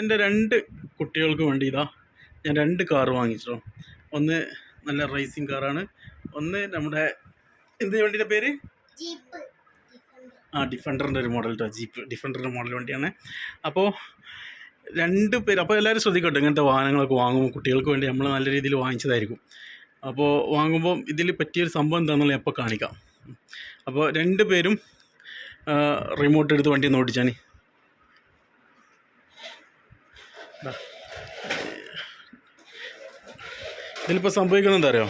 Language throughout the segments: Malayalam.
എന്റെ രണ്ട് കുട്ടികൾക്ക് വേണ്ടി ഇതാ ഞാൻ രണ്ട് കാർ വാങ്ങിച്ചോ. ഒന്ന് നല്ല റേസിംഗ് കാറാണ് ഒന്ന് നമ്മുടെ എന്ത് വണ്ടിയുടെ പേര്? ആ ഡിഫൻഡറിന്റെ ഒരു മോഡൽ കേട്ടോ ജീപ്പ്. ഡിഫൻഡറിന്റെ മോഡൽ വണ്ടിയാണ്. അപ്പോൾ രണ്ട് പേര് അപ്പോൾ എല്ലാവരും ശ്രദ്ധിക്കട്ടെ ഇങ്ങനത്തെ വാഹനങ്ങളൊക്കെ വാങ്ങുമ്പോൾ കുട്ടികൾക്ക് വേണ്ടി നമ്മൾ നല്ല രീതിയിൽ വാങ്ങിച്ചതായിരിക്കും. അപ്പോൾ വാങ്ങുമ്പോൾ ഇതിൽ പറ്റിയൊരു സംഭവം എന്താണെന്നുള്ളത് എപ്പോൾ കാണിക്കാം. അപ്പോൾ രണ്ട് പേരും റിമോട്ട് എടുത്ത് വണ്ടി ഒന്ന് ഓടിച്ചാണ് ഇതിലിപ്പോൾ സംഭവിക്കുന്നത് എന്താ അറിയോ?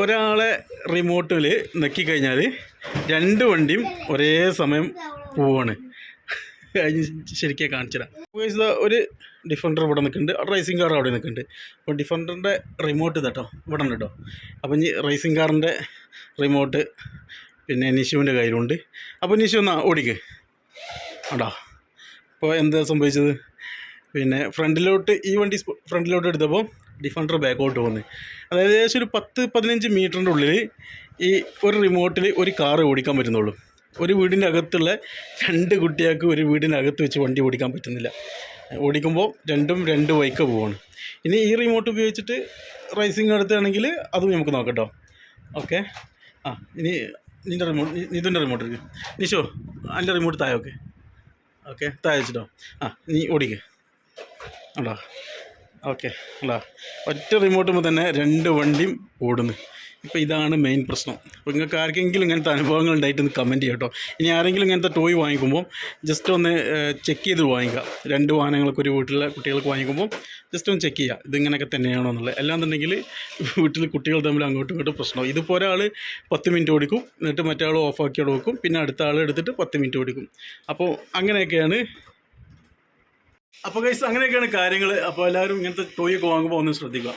ഒരാളെ റിമോട്ടിൽ നെക്കിക്കഴിഞ്ഞാൽ രണ്ട് വണ്ടിയും ഒരേ സമയം പോവാണ്. ശരിക്കും കാണിച്ചിടാം ഒരു ഡിഫൻഡർ ഇവിടെ നിൽക്കുന്നുണ്ട്. റേസിംഗ് കാർ അവിടെ നിൽക്കുന്നുണ്ട്. അപ്പോൾ ഡിഫൻഡറിന്റെ റിമോട്ട് ഇതാട്ടോ ഇവിടെ ഉണ്ട് കേട്ടോ അപ്പോൾ ഇനി റേസിംഗ് കാറിന്റെ റിമോട്ട് പിന്നെ നിഷുവിന്റെ കയ്യിലുണ്ട്. അപ്പോൾ നിഷു എന്നാ ഓടിക്ക്. ആടാ അപ്പോൾ എന്താ സംഭവിച്ചത്? പിന്നെ ഫ്രണ്ടിലോട്ട് ഈ വണ്ടി ഫ്രണ്ടിലോട്ട് എടുത്തപ്പോൾ ഡിഫൻഡർ ബാക്കോട്ട് പോകുന്നത് അതായത് ഏകദേശം ഒരു പത്ത് പതിനഞ്ച് മീറ്ററിന്റെ ഉള്ളിൽ ഈ ഒരു റിമോട്ടിൽ ഒരു കാർ ഓടിക്കാൻ പറ്റുന്നുള്ളൂ. ഒരു വീടിന്റെ അകത്തുള്ള രണ്ട് കുട്ടികൾക്ക് ഒരു വീടിനകത്ത് വെച്ച് വണ്ടി ഓടിക്കാൻ പറ്റുന്നില്ല. ഓടിക്കുമ്പോൾ രണ്ടും രണ്ട് വൈക്ക് പോവാണ്. ഇനി ഈ റിമോട്ട് ഉപയോഗിച്ചിട്ട് റൈസിങ് എടുക്കുകയാണെങ്കിൽ അതും നമുക്ക് നോക്കട്ടോ കേട്ടോ ഓക്കെ. ആ ഇനി നിന്റെ റിമോട്ട് നിതിന്റെ റിമോട്ട് എടുക്ക്. നിഷോ അതിന്റെ റിമോട്ട് താഴെ ഓക്കെ ഓക്കെ താഴെ വെച്ചിട്ടോ. ആ നീ ഓടിക്ക. ഉണ്ടോ? ഓക്കെ ഉണ്ടോ? ഒറ്റ റിമോട്ടുമ്പോൾ തന്നെ രണ്ട് വണ്ടിയും ഓടുന്നു. ഇപ്പോൾ ഇതാണ് മെയിൻ പ്രശ്നം. അപ്പോൾ നിങ്ങൾക്ക് ആർക്കെങ്കിലും ഇങ്ങനത്തെ അനുഭവങ്ങൾ ഉണ്ടായിട്ടൊന്ന് കമന്റ് ചെയ്യട്ടോ ഇനി ആരെങ്കിലും ഇങ്ങനത്തെ ടോയ് വാങ്ങിക്കുമ്പോൾ ജസ്റ്റ് ഒന്ന് ചെക്ക് ചെയ്ത് വാങ്ങിക്കുക. രണ്ട് വാഹനങ്ങളൊക്കെ ഒരു വീട്ടിലെ കുട്ടികൾക്ക് വാങ്ങിക്കുമ്പോൾ ജസ്റ്റ് ഒന്ന് ചെക്ക് ചെയ്യുക. ഇതിങ്ങനെയൊക്കെ തന്നെയാണോ എന്നുള്ളത്. അല്ലാന്നുണ്ടെങ്കിൽ വീട്ടിൽ കുട്ടികൾ തമ്മിൽ അങ്ങോട്ടും ഇങ്ങോട്ടും പ്രശ്നമാവും ഇതിപ്പോൾ ഒരാൾ പത്ത് മിനിറ്റ് ഓടിക്കും. എന്നിട്ട് മറ്റേ ആൾ ഓഫാക്കി അവിടെ വെക്കും. പിന്നെ അടുത്ത ആൾ എടുത്തിട്ട് പത്ത് മിനിറ്റ് ഓടിക്കും. അപ്പോൾ അങ്ങനെയൊക്കെയാണ്. അപ്പോൾ കൈസ് അങ്ങനെയൊക്കെയാണ് കാര്യങ്ങൾ അപ്പോൾ എല്ലാവരും ഇങ്ങനത്തെ ടോയ് ഒക്കെ വാങ്ങുമ്പോൾ ഒന്ന് ശ്രദ്ധിക്കുക.